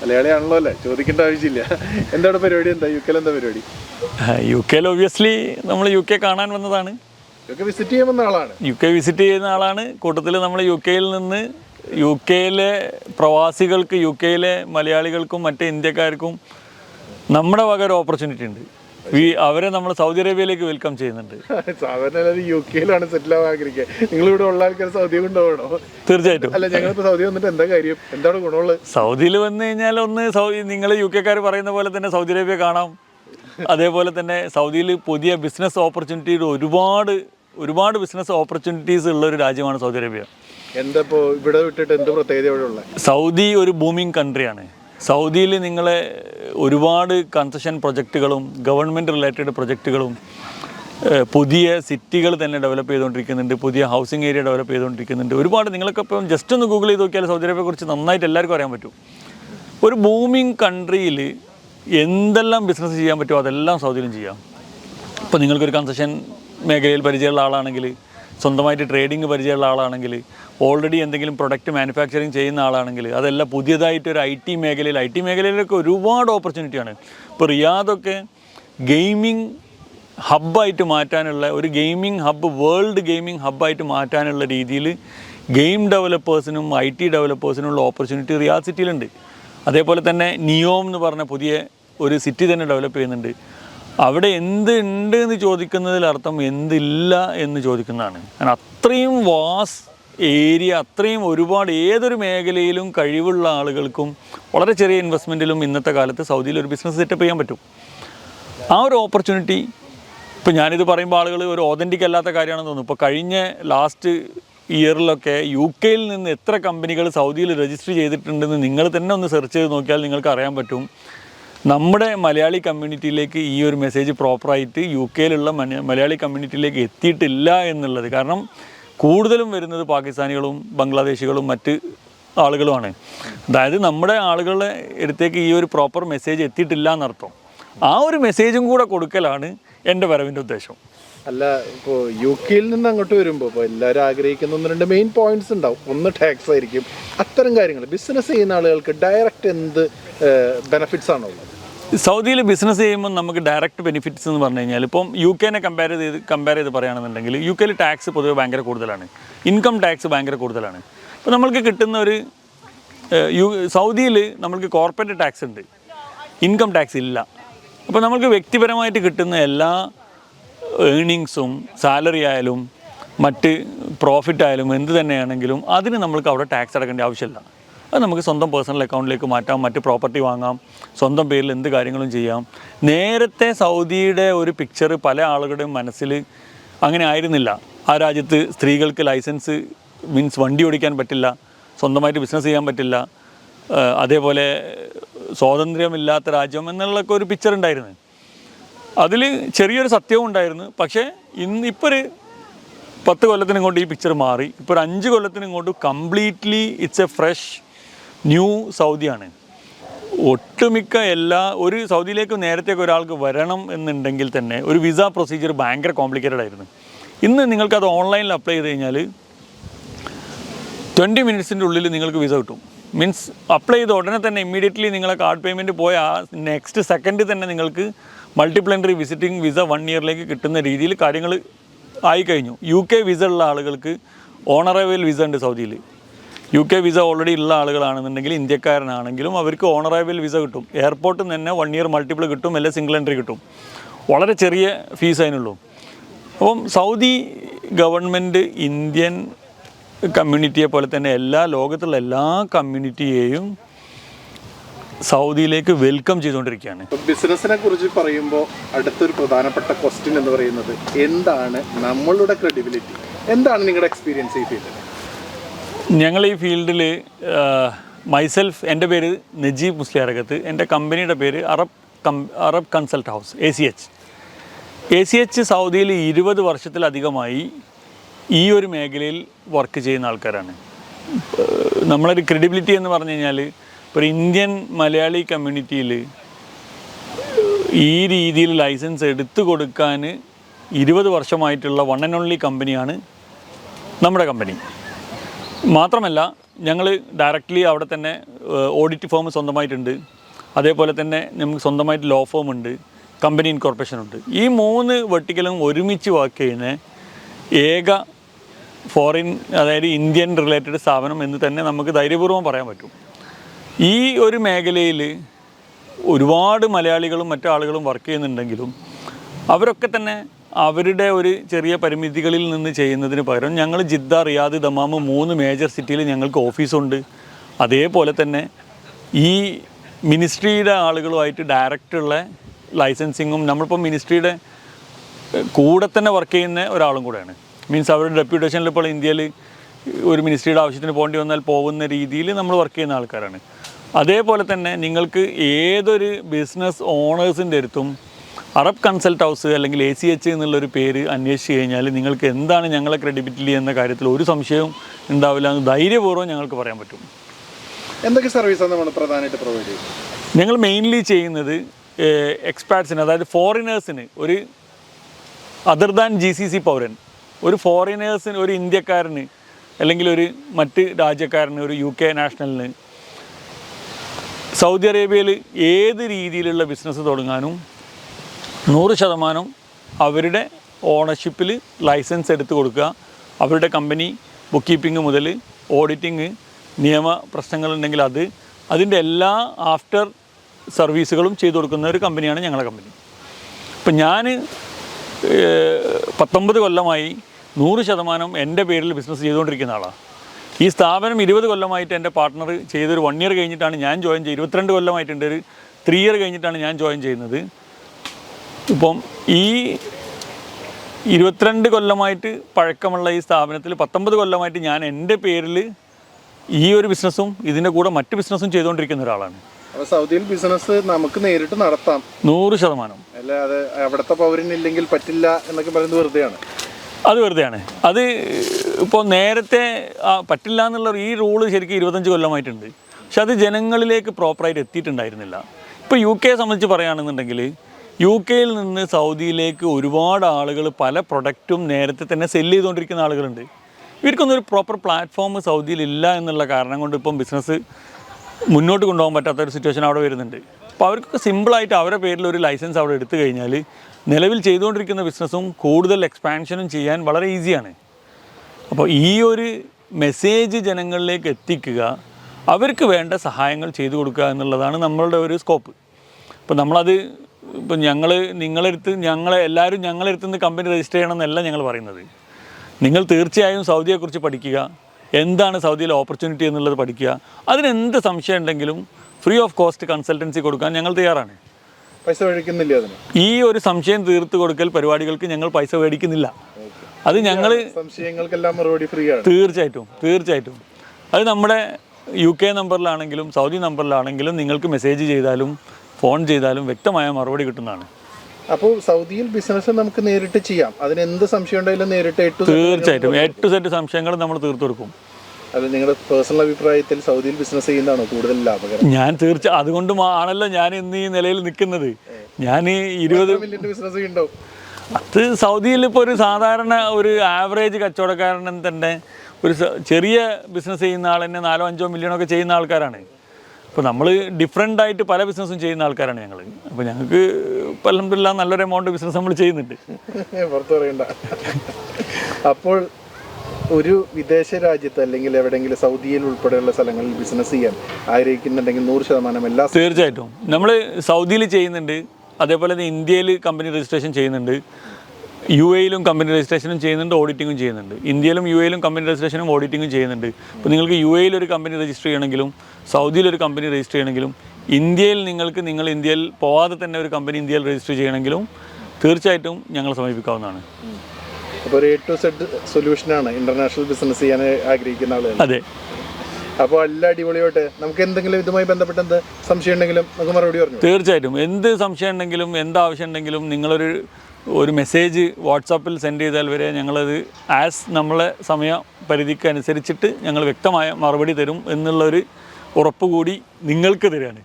മലയാളിയാണല്ലോ അല്ലേ? ചോദിക്കേണ്ട ആവശ്യമില്ല. എന്താണ് പരിപാടി? എന്താ? യു കെയിൽ എന്താ പരിപാടി? യു കെയിൽ ഒബ്വിയസ്ലി നമ്മൾ യു കെ കാണാൻ വന്നതാണ്. യു കെ വിസിറ്റ് ചെയ്യുന്ന ആളാണ്. യു കെ വിസിറ്റ് ചെയ്യുന്ന ആളാണ്. കൂട്ടത്തിൽ നമ്മൾ യു കെയിൽ നിന്ന് യു കെയിലെ പ്രവാസികൾക്ക് യു കെയിലെ മലയാളികൾക്കും മറ്റ് ഇന്ത്യക്കാർക്കും നമ്മുടെ വക ഒരു ഓപ്പർച്യൂണിറ്റി ഉണ്ട്. ഈ അവരെ നമ്മൾ സൗദി അറേബ്യയിലേക്ക് വെൽക്കം ചെയ്യുന്നുണ്ട്. സാധാരണ എല്ലാവരും യു കെയിലാണ് സെറ്റിൽ ആവാൻ ആഗ്രഹിക്കുക. നിങ്ങൾ ഇവിടെ ഉള്ള ആൾക്കാർ സൗദി കൊണ്ടുപോകണോ? തീർച്ചയായിട്ടും. അല്ല ഞങ്ങളിപ്പോ സൗദി വന്നിട്ട് എന്താ കാര്യം? എന്താണ് ഗുണമുള്ള? സൗദിയിൽ വന്നു കഴിഞ്ഞാൽ ഒന്ന് സൗദി നിങ്ങൾ യു കെക്കാർ പറയുന്ന പോലെ തന്നെ സൗദി അറേബ്യ കാണാം. അതേപോലെ തന്നെ സൗദിയിൽ പുതിയ ബിസിനസ് ഓപ്പർച്യൂണിറ്റിയുടെ ഒരുപാട് ഒരുപാട് ബിസിനസ് ഓപ്പർച്യൂണിറ്റീസ് ഉള്ള ഒരു രാജ്യമാണ് സൗദി അറേബ്യ. എന്താ ഇവിടെ വിട്ടിട്ട് എന്ത് പ്രത്യേകത സൗദി ഒരു ബൂമിങ് കൺട്രിയാണ് സൗദിയിൽ നിങ്ങളെ ഒരുപാട് കൺസഷൻ പ്രൊജക്റ്റുകളും ഗവൺമെന്റ് റിലേറ്റഡ് പ്രൊജക്റ്റുകളും പുതിയ സിറ്റികൾ തന്നെ ഡെവലപ്പ് ചെയ്തുകൊണ്ടിരിക്കുന്നുണ്ട് പുതിയ ഹൗസിംഗ് ഏരിയ ഡെവലപ്പ് ചെയ്തുകൊണ്ടിരിക്കുന്നുണ്ട്. ഒരുപാട് നിങ്ങളൊക്കെ ഇപ്പം ജസ്റ്റ് ഒന്ന് ഗൂഗിൾ ചെയ്ത് നോക്കിയാൽ സൗദി അറേബ്യയെക്കുറിച്ച് നന്നായിട്ട് എല്ലാവർക്കും അറിയാൻ പറ്റും. ഒരു ബൂമിങ് കൺട്രിയിൽ എന്തെല്ലാം ബിസിനസ് ചെയ്യാൻ പറ്റുമോ അതെല്ലാം സൗദിയിലും ചെയ്യാം. ഇപ്പോൾ നിങ്ങൾക്കൊരു കൺസഷൻ മേഖലയിൽ പരിചയമുള്ള ആളാണെങ്കിൽ സ്വന്തമായിട്ട് ട്രേഡിംഗ് പരിചയമുള്ള ആളാണെങ്കിൽ ഓൾറെഡി എന്തെങ്കിലും പ്രൊഡക്റ്റ് മാനുഫാക്ചറിങ് ചെയ്യുന്ന ആളാണെങ്കിൽ അതെല്ലാം പുതിയതായിട്ട് ഒരു ഐ ടി മേഖലയിൽ ഐ ടി മേഖലയിലൊക്കെ ഒരുപാട് ഓപ്പർച്യൂണിറ്റിയാണ് ഇപ്പോൾ റിയാദൊക്കെ ഗെയിമിംഗ് ഹബ്ബായിട്ട് മാറ്റാനുള്ള ഒരു ഗെയിമിംഗ് ഹബ്ബ് വേൾഡ് ഗെയിമിംഗ് ഹബ്ബായിട്ട് മാറ്റാനുള്ള രീതിയിൽ ഗെയിം ഡെവലപ്പേഴ്സിനും ഐ ടി ഡെവലപ്പേഴ്സിനുള്ള ഓപ്പർച്യൂണിറ്റി റിയാദ് സിറ്റിയിലുണ്ട്. അതേപോലെ തന്നെ നിയോം എന്ന് പറഞ്ഞ പുതിയ ഒരു സിറ്റി തന്നെ ഡെവലപ്പ് ചെയ്യുന്നുണ്ട്. അവിടെ എന്ത് ഉണ്ട് എന്ന് ചോദിക്കുന്നതിൽ അർത്ഥം എന്തില്ല എന്ന് ചോദിക്കുന്നതാണ്. അത്രയും വാസ് ഏരിയ അത്രയും ഒരുപാട് ഏതൊരു മേഖലയിലും കഴിവുള്ള ആളുകൾക്കും വളരെ ചെറിയ ഇൻവെസ്റ്റ്മെന്റിലും ഇന്നത്തെ കാലത്ത് സൗദിയിൽ ഒരു ബിസിനസ് സെറ്റപ്പ് ചെയ്യാൻ പറ്റും. ആ ഒരു ഓപ്പർച്യൂണിറ്റി ഇപ്പോൾ ഞാനിത് പറയുമ്പോൾ ആളുകൾ ഒരു ഓതന്റിക് അല്ലാത്ത കാര്യമാണെന്ന് തോന്നുന്നു. ഇപ്പോൾ കഴിഞ്ഞ ലാസ്റ്റ് ഇയറിലൊക്കെ യു കെയിൽ നിന്ന് എത്ര കമ്പനികൾ സൗദിയിൽ രജിസ്റ്റർ ചെയ്തിട്ടുണ്ടെന്ന് നിങ്ങൾ തന്നെ ഒന്ന് സെർച്ച് ചെയ്ത് നോക്കിയാൽ നിങ്ങൾക്ക് അറിയാൻ പറ്റും. നമ്മുടെ മലയാളി കമ്മ്യൂണിറ്റിയിലേക്ക് ഈ ഒരു മെസ്സേജ് പ്രോപ്പറായിട്ട് യു കെയിലുള്ള മലയാളി കമ്മ്യൂണിറ്റിയിലേക്ക് എത്തിയിട്ടില്ല എന്നുള്ളത്. കാരണം കൂടുതലും വരുന്നത് പാകിസ്ഥാനികളും ബംഗ്ലാദേശികളും മറ്റ് ആളുകളുമാണ്. അതായത് നമ്മുടെ ആളുകളുടെ അടുത്തേക്ക് ഈ ഒരു പ്രോപ്പർ മെസ്സേജ് എത്തിയിട്ടില്ല എന്നർത്ഥം. ആ ഒരു മെസ്സേജും കൂടെ കൊടുക്കലാണ് എന്റെ വരവിന്റെ ഉദ്ദേശം. അല്ല ഇപ്പോൾ യു കെയിൽ നിന്ന് അങ്ങോട്ട് വരുമ്പോൾ ഇപ്പോൾ എല്ലാവരും ആഗ്രഹിക്കുന്ന ഒന്ന് രണ്ട് മെയിൻ പോയിന്റ്സ് ഉണ്ടാവും. ഒന്ന് ടാക്സ് ആയിരിക്കും അത്തരം കാര്യങ്ങൾ. ബിസിനസ് ചെയ്യുന്ന ആളുകൾക്ക് ഡയറക്റ്റ് എന്ത് ബെനഫിറ്റ്സ് ആണോ ഉള്ളത് സൗദിയിൽ ബിസിനസ് ചെയ്യുമ്പോൾ നമുക്ക് ഡയറക്റ്റ് ബെനിഫിറ്റ്സ് എന്ന് പറഞ്ഞു കഴിഞ്ഞാൽ ഇപ്പം യു കെനെ കമ്പയർ ചെയ്ത് കമ്പയർ ചെയ്ത് പറയുകയാണെന്നുണ്ടെങ്കിൽ യു കെയിൽ ടാക്സ് പൊതുവെ ഭയങ്കര കൂടുതലാണ്. ഇൻകം ടാക്സ് ഭയങ്കര കൂടുതലാണ്. അപ്പോൾ നമ്മൾക്ക് കിട്ടുന്ന ഒരു യു സൗദിയിൽ നമ്മൾക്ക് കോർപ്പറേറ്റ് ടാക്സ് ഉണ്ട്. ഇൻകം ടാക്സ് ഇല്ല. അപ്പോൾ നമ്മൾക്ക് വ്യക്തിപരമായിട്ട് കിട്ടുന്ന എല്ലാ ഏണിങ്സും സാലറി ആയാലും മറ്റ് പ്രോഫിറ്റ് ആയാലും എന്ത് തന്നെയാണെങ്കിലും അതിന് നമ്മൾക്ക് അവിടെ ടാക്സ് അടക്കേണ്ട ആവശ്യമില്ല. അത് നമുക്ക് സ്വന്തം പേഴ്സണൽ അക്കൗണ്ടിലേക്ക് മാറ്റാം മറ്റ് പ്രോപ്പർട്ടി വാങ്ങാം സ്വന്തം പേരിൽ എന്ത് കാര്യങ്ങളും ചെയ്യാം. നേരത്തെ സൗദിയുടെ ഒരു പിക്ചർ പല ആളുകളുടെയും മനസ്സിൽ അങ്ങനെ ആയിരുന്നില്ല. ആ രാജ്യത്ത് സ്ത്രീകൾക്ക് ലൈസൻസ് മീൻസ് വണ്ടി ഓടിക്കാൻ പറ്റില്ല സ്വന്തമായിട്ട് ബിസിനസ് ചെയ്യാൻ പറ്റില്ല അതേപോലെ സ്വാതന്ത്ര്യമില്ലാത്ത രാജ്യം എന്നുള്ളൊക്കെ ഒരു പിക്ചർ ഉണ്ടായിരുന്നു. അതിൽ ചെറിയൊരു സത്യവും ഉണ്ടായിരുന്നു. പക്ഷേ ഇന്ന് ഇപ്പോൾ ഒരു പത്ത് കൊല്ലത്തിന് ഇങ്ങോട്ട് ഈ പിക്ചർ മാറി. ഇപ്പോൾ ഒരു അഞ്ച് കൊല്ലത്തിന് ഇങ്ങോട്ട് completely it's a fresh new സൗദിയാണ്. ഒട്ടുമിക്ക എല്ലാ ഒരു സൗദിയിലേക്ക് നേരത്തേക്ക് ഒരാൾക്ക് വരണം എന്നുണ്ടെങ്കിൽ തന്നെ ഒരു വിസ പ്രൊസീജിയർ ഭയങ്കര കോംപ്ലിക്കേറ്റഡ് ആയിരുന്നു. ഇന്ന് നിങ്ങൾക്കത് ഓൺലൈനിൽ അപ്ലൈ ചെയ്ത് കഴിഞ്ഞാൽ ട്വന്റി മിനിറ്റ്സിന്റെ ഉള്ളിൽ നിങ്ങൾക്ക് വിസ കിട്ടും. മീൻസ് അപ്ലൈ ചെയ്ത ഉടനെ തന്നെ ഇമ്മീഡിയറ്റ്ലി നിങ്ങളെ കാർഡ് പേയ്മെന്റ് പോയ ആ നെക്സ്റ്റ് സെക്കൻഡിൽ തന്നെ നിങ്ങൾക്ക് multiple entry visiting visa one ഇയറിലേക്ക് കിട്ടുന്ന രീതിയിൽ കാര്യങ്ങൾ ആയിക്കഴിഞ്ഞു. യു കെ വിസ ഉള്ള ആളുകൾക്ക് ഓണറവൽ വിസ ഉണ്ട് സൗദിയിൽ യു കെ വിസ ഓൾറെഡി ഉള്ള ആളുകളാണെന്നുണ്ടെങ്കിൽ ഇന്ത്യക്കാരനാണെങ്കിലും അവർക്ക് ഓണറേബിൾ വിസ കിട്ടും. എയർപോർട്ടിൽ നിന്ന് തന്നെ വൺ ഇയർ മൾട്ടിപ്പിൾ കിട്ടും അല്ലെങ്കിൽ സിംഗിൾ എൻട്രി കിട്ടും. വളരെ ചെറിയ ഫീസ് അതിനുള്ളൂ. അപ്പം സൗദി ഗവൺമെന്റ് ഇന്ത്യൻ കമ്മ്യൂണിറ്റിയെ പോലെ തന്നെ എല്ലാ ലോകത്തുള്ള എല്ലാ കമ്മ്യൂണിറ്റിയെയും സൗദിയിലേക്ക് വെൽക്കം ചെയ്തുകൊണ്ടിരിക്കുകയാണ്. ബിസിനസിനെ കുറിച്ച് പറയുമ്പോൾ അടുത്തൊരു പ്രധാനപ്പെട്ട ക്വസ്റ്റ്യൻ എന്ന് പറയുന്നത് എന്താണ് നമ്മളുടെ ക്രെഡിബിലിറ്റി എന്താണ് നിങ്ങളുടെ എക്സ്പീരിയൻസ് ഈ ഫീൽഡിൽ ഞങ്ങൾ ഈ ഫീൽഡിൽ മൈസെൽഫ് എന്റെ പേര് നജീബ് മുസ്ലിയാരകത്ത് എന്റെ കമ്പനിയുടെ പേര് Arab come Arab consult house A C H A C H സൗദിയിൽ ഇരുപത് വർഷത്തിലധികമായി ഈ ഒരു മേഖലയിൽ വർക്ക് ചെയ്യുന്ന ആൾക്കാരാണ്. നമ്മളൊരു ക്രെഡിബിലിറ്റി എന്ന് പറഞ്ഞു കഴിഞ്ഞാൽ ഒരു ഇന്ത്യൻ മലയാളി കമ്മ്യൂണിറ്റിയിൽ ഈ രീതിയിൽ ലൈസൻസ് എടുത്തു കൊടുക്കാൻ ഇരുപത് വർഷമായിട്ടുള്ള വൺ ആൻഡ് ഓൺലി കമ്പനിയാണ് നമ്മുടെ കമ്പനി മാത്രമല്ല ഞങ്ങൾ ഡയറക്റ്റ്ലി അവിടെ തന്നെ ഓഡിറ്റ് ഫോം സ്വന്തമായിട്ടുണ്ട്. അതേപോലെ തന്നെ നമുക്ക് സ്വന്തമായിട്ട് ലോ ഫോം ഉണ്ട് കമ്പനി ഇൻകോർപ്പറേഷൻ ഉണ്ട്. ഈ മൂന്ന് വെട്ടിക്കലും ഒരുമിച്ച് വർക്ക് ചെയ്യുന്ന ഏക ഫോറിൻ അതായത് ഇന്ത്യൻ റിലേറ്റഡ് സ്ഥാപനം എന്ന് തന്നെ നമുക്ക് ധൈര്യപൂർവം പറയാൻ പറ്റും. ഈ ഒരു മേഖലയിൽ ഒരുപാട് മലയാളികളും മറ്റു ആളുകളും വർക്ക് ചെയ്യുന്നുണ്ടെങ്കിലും അവരൊക്കെ തന്നെ അവരുടെ ഒരു ചെറിയ പരിമിതികളിൽ നിന്ന് ചെയ്യുന്നതിന് പകരം ഞങ്ങൾ ജിദ്ദ റിയാദ് ദമാമ് മൂന്ന് മേജർ സിറ്റിയിൽ ഞങ്ങൾക്ക് ഓഫീസുണ്ട് അതേപോലെ തന്നെ ഈ മിനിസ്ട്രിയുടെ ആളുകളുമായിട്ട് ഡയറക്റ്റുള്ള ലൈസൻസിങ്ങും നമ്മളിപ്പോൾ മിനിസ്ട്രിയുടെ കൂടെ തന്നെ വർക്ക് ചെയ്യുന്ന ഒരാളും കൂടെയാണ്. മീൻസ് അവരുടെ ഡെപ്യൂട്ടേഷനിൽ ഇപ്പോൾ ഇന്ത്യയിൽ ഒരു മിനിസ്ട്രിയുടെ ആവശ്യത്തിന് പോകേണ്ടി വന്നാൽ പോകുന്ന രീതിയിൽ നമ്മൾ വർക്ക് ചെയ്യുന്ന ആൾക്കാരാണ്. അതേപോലെ തന്നെ നിങ്ങൾക്ക് ഏതൊരു ബിസിനസ് ഓണേഴ്സിന്റെ അടുത്തും അറബ് കൺസൾട്ട് ഹൗസ് അല്ലെങ്കിൽ എ സി എച്ച് എന്നുള്ളൊരു പേര് അന്വേഷിച്ച് കഴിഞ്ഞാൽ നിങ്ങൾക്ക് എന്താണ് ഞങ്ങളെ ക്രെഡിബിലിറ്റി എന്ന കാര്യത്തിൽ ഒരു സംശയവും ഉണ്ടാവില്ല എന്ന് ധൈര്യപൂർവം ഞങ്ങൾക്ക് പറയാൻ പറ്റും. എന്തൊക്കെ സർവീസാണ് നമ്മൾ പ്രധാനമായിട്ട് പ്രൊവൈഡ് ചെയ്യുന്നത്? ഞങ്ങൾ മെയിൻലി ചെയ്യുന്നത് എക്സ്പാറ്റ്സിന് അതായത് ഫോറിനേഴ്സിന് ഒരു other than G C C പൗരൻ ഒരു ഫോറിനേഴ്സിന് ഒരു ഇന്ത്യക്കാരന് അല്ലെങ്കിൽ ഒരു മറ്റ് രാജ്യക്കാരന് ഒരു യു കെ നാഷണലിന് സൗദി അറേബ്യയിൽ ഏത് രീതിയിലുള്ള ബിസിനസ് തുടങ്ങാനും നൂറ് ശതമാനം അവരുടെ ഓണർഷിപ്പിൽ ലൈസൻസ് എടുത്തു കൊടുക്കുക. അവരുടെ കമ്പനി ബുക്ക് കീപ്പിംഗ് മുതൽ ഓഡിറ്റിങ് നിയമ പ്രശ്നങ്ങളുണ്ടെങ്കിൽ അത് അതിന്റെ എല്ലാ ആഫ്റ്റർ സർവീസുകളും ചെയ്തു കൊടുക്കുന്ന ഒരു കമ്പനിയാണ് ഞങ്ങളുടെ കമ്പനി. ഇപ്പം ഞാൻ പത്തൊമ്പത് കൊല്ലമായി നൂറ് ശതമാനം എന്റെ പേരിൽ ബിസിനസ് ചെയ്തുകൊണ്ടിരിക്കുന്ന ആളാണ് ഈ സ്ഥാപനം ഇരുപത് കൊല്ലമായിട്ട് എന്റെ പാർട്ട്ണർ ചെയ്തൊരു വൺ ഇയർ കഴിഞ്ഞിട്ടാണ് ഞാൻ ജോയിൻ ചെയ്യുന്നത് ഇരുപത്തിരണ്ട് കൊല്ലമായിട്ടുണ്ട് ഒരു ത്രീ ഇയർ കഴിഞ്ഞിട്ടാണ് ഞാൻ ജോയിൻ ചെയ്യുന്നത്. ഇപ്പം ഈ ഇരുപത്തിരണ്ട് കൊല്ലമായിട്ട് പഴക്കമുള്ള ഈ സ്ഥാപനത്തിൽ പത്തൊമ്പത് കൊല്ലമായിട്ട് ഞാൻ എന്റെ പേരിൽ ഈ ഒരു ബിസിനസ്സും ഇതിന്റെ കൂടെ മറ്റ് ബിസിനസ്സും ചെയ്തുകൊണ്ടിരിക്കുന്ന ഒരാളാണ്. സൗദിയിൽ ബിസിനസ് നമുക്ക് നേരിട്ട് നടത്താം. നൂറ് ശതമാനം. അല്ലാതെ അവിടുത്തെ പൗരനില്ലെങ്കിൽ പറ്റില്ല എന്നൊക്കെ പറയുന്നത് വെറുതെയാണ്. അത് വെറുതെയാണ്. അത് ഇപ്പോൾ നേരത്തെ പറ്റില്ല എന്നുള്ള ഈ റൂൾ ശരിക്കും ഇരുപത്തഞ്ച് കൊല്ലമായിട്ടുണ്ട്. പക്ഷെ അത് ജനങ്ങളിലേക്ക് പ്രോപ്പറായിട്ട് എത്തിയിട്ടുണ്ടായിരുന്നില്ല. ഇപ്പോൾ യു കെ സംബന്ധിച്ച് പറയുകയാണെന്നുണ്ടെങ്കിൽ യു കെയിൽ നിന്ന് സൗദിയിലേക്ക് ഒരുപാട് ആളുകൾ പല പ്രൊഡക്റ്റും നേരത്തെ തന്നെ സെല്ല് ചെയ്തുകൊണ്ടിരിക്കുന്ന ആളുകളുണ്ട്. ഇവർക്കൊന്നും ഒരു പ്രോപ്പർ പ്ലാറ്റ്ഫോം സൗദിയിൽ ഇല്ല എന്നുള്ള കാരണം കൊണ്ട് ഇപ്പം ബിസിനസ് മുന്നോട്ട് കൊണ്ടുപോകാൻ പറ്റാത്ത ഒരു സിറ്റുവേഷൻ അവിടെ വരുന്നുണ്ട്. അപ്പോൾ അവർക്കൊക്കെ സിമ്പിളായിട്ട് അവരുടെ പേരിൽ ഒരു ലൈസൻസ് അവിടെ എടുത്തു കഴിഞ്ഞാൽ നിലവിൽ ചെയ്തുകൊണ്ടിരിക്കുന്ന ബിസിനസ്സും കൂടുതൽ എക്സ്പാൻഷനും ചെയ്യാൻ വളരെ ഈസിയാണ് അപ്പോൾ ഈ ഒരു മെസ്സേജ് ജനങ്ങളിലേക്ക് എത്തിക്കുക അവർക്ക് വേണ്ട സഹായങ്ങൾ ചെയ്തു കൊടുക്കുക എന്നുള്ളതാണ് നമ്മളുടെ ഒരു സ്കോപ്പ് അപ്പോൾ നമ്മളത് ഇപ്പം ഞങ്ങൾ നിങ്ങളെടുത്ത് ഞങ്ങളെ എല്ലാവരും ഞങ്ങളെടുത്ത് നിന്ന് കമ്പനി രജിസ്റ്റർ ചെയ്യണം എന്നല്ല ഞങ്ങൾ പറയുന്നത്. നിങ്ങൾ തീർച്ചയായും സൗദിയെക്കുറിച്ച് പഠിക്കുക. എന്താണ് സൗദിയിലെ ഓപ്പർച്യൂണിറ്റി എന്നുള്ളത് പഠിക്കുക. അതിന് എന്ത് സംശയം ഉണ്ടെങ്കിലും ഫ്രീ ഓഫ് കോസ്റ്റ് കൺസൾട്ടൻസി കൊടുക്കാൻ ഞങ്ങൾ തയ്യാറാണ്. പൈസ മേടിക്കുന്നില്ല അതിന്. ഈ ഒരു സംശയം തീർത്തു കൊടുക്കൽ പരിപാടികൾക്ക് ഞങ്ങൾ പൈസ മേടിക്കുന്നില്ല. അത് ഞങ്ങൾ സംശയങ്ങൾക്കെല്ലാം മറുപടി ഫ്രീ ആണ്. തീർച്ചയായിട്ടും തീർച്ചയായിട്ടും. അത് നമ്മുടെ യു കെ നമ്പറിലാണെങ്കിലും സൗദി നമ്പറിലാണെങ്കിലും നിങ്ങൾക്ക് മെസ്സേജ് ചെയ്താലും ഫോൺ ചെയ്താലും വ്യക്തമായ മറുപടി കിട്ടുന്നതാണ്. അപ്പോൾ സൗദിയിൽ ബിസിനസ് നമുക്ക് നേരിട്ട് ചെയ്യാം. അതിന് എന്ത് സംശയം ഉണ്ടായാലും നേരിട്ട് എട്ട് തീർച്ചയായിട്ടും. എട്ട് സെറ്റ് സംശയങ്ങൾ നമ്മൾ തീർത്തു കൊടുക്കും. അത് നിങ്ങളുടെ പേഴ്സണൽ അഭിപ്രായത്തിൽ സൗദിയിൽ ബിസിനസ് ചെയ്യുന്നതാണോ കൂടുതൽ ലാഭകരം? ഞാൻ തീർച്ച അതുകൊണ്ട് ആണല്ലോ ഞാൻ ഇന്ന് ഈ നിലയിൽ നിൽക്കുന്നത്. ഞാൻ ഇരുപത് മില്യന്റെ ബിസിനസ് ഉണ്ടോ? അത് സൗദിയിൽ ഇപ്പോൾ ഒരു സാധാരണ ഒരു ആവറേജ് കച്ചവടക്കാരൻ തന്നെ ഒരു ചെറിയ ബിസിനസ് ചെയ്യുന്ന ആൾ തന്നെ നാലോ അഞ്ചോ മില്യണൊക്കെ ചെയ്യുന്ന ആൾക്കാരാണ്. അപ്പോൾ നമ്മൾ ഡിഫറെന്റ് ആയിട്ട് പല ബിസിനസ്സും ചെയ്യുന്ന ആൾക്കാരാണ് ഞങ്ങൾ അപ്പോൾ ഞങ്ങൾക്ക് പലമില്ല നല്ലൊരു എമൗണ്ട് ബിസിനസ് നമ്മൾ ചെയ്യുന്നുണ്ട്. പുറത്തു പറയണ്ട. അപ്പോൾ ഒരു വിദേശ രാജ്യത്ത് അല്ലെങ്കിൽ എവിടെയെങ്കിലും സൗദിയിൽ ഉൾപ്പെടെയുള്ള സ്ഥലങ്ങളിൽ ബിസിനസ് ചെയ്യാൻ ആഗ്രഹിക്കുന്നുണ്ടെങ്കിൽ നൂറ് ശതമാനം എല്ലാ തീർച്ചയായിട്ടും. നമ്മൾ സൗദിയിൽ ചെയ്യുന്നുണ്ട്. അതേപോലെ തന്നെ ഇന്ത്യയിൽ കമ്പനി രജിസ്ട്രേഷൻ ചെയ്യുന്നുണ്ട്. യു എയിലും കമ്പനി രജിസ്ട്രേഷനും ചെയ്യുന്നുണ്ട് ഓഡിറ്റിങ്ങും ചെയ്യുന്നുണ്ട്. ഇന്ത്യയിലും യു എയിലും കമ്പനി രജിസ്ട്രേഷനും ഓഡിറ്റിങ്ങും ചെയ്യുന്നുണ്ട്. അപ്പോൾ നിങ്ങൾക്ക് യു എയിൽ ഒരു കമ്പനി രജിസ്റ്റർ ചെയ്യണമെങ്കിലും സൗദിയിൽ ഒരു കമ്പനി രജിസ്റ്റർ ചെയ്യണമെങ്കിലും ഇന്ത്യയിൽ നിങ്ങൾക്ക് നിങ്ങൾ ഇന്ത്യയിൽ പോവാതെ തന്നെ ഒരു കമ്പനി ഇന്ത്യയിൽ രജിസ്റ്റർ ചെയ്യണമെങ്കിലും തീർച്ചയായിട്ടും ഞങ്ങളെ സമീപിക്കാവുന്നതാണ്. അപ്പോൾ ഒരു എ ടു സെഡ് സൊല്യൂഷനാണ് ഇന്റർനാഷണൽ ബിസിനസ് ചെയ്യാൻ ആഗ്രഹിക്കുന്ന ആളുകൾ അതെ. അപ്പോൾ എല്ലാ അടിപൊളിയോട്ടെ നമുക്ക് എന്തെങ്കിലും ഇതുമായി ബന്ധപ്പെട്ട എന്ത് സംശയം ഉണ്ടെങ്കിലും നമുക്ക് മറുപടി പറഞ്ഞു തീർച്ചയായിട്ടും. എന്ത് സംശയം ഉണ്ടെങ്കിലും എന്താവശ്യം ഉണ്ടെങ്കിലും നിങ്ങളൊരു ഒരു മെസ്സേജ് വാട്സാപ്പിൽ സെൻഡ് ചെയ്താൽ വരെ ഞങ്ങളത് ആസ് നമ്മളെ സമയ പരിധിക്ക് അനുസരിച്ചിട്ട് ഞങ്ങൾ വ്യക്തമായ മറുപടി തരും എന്നുള്ളൊരു ഉറപ്പ് കൂടി നിങ്ങൾക്ക് തരികയാണ്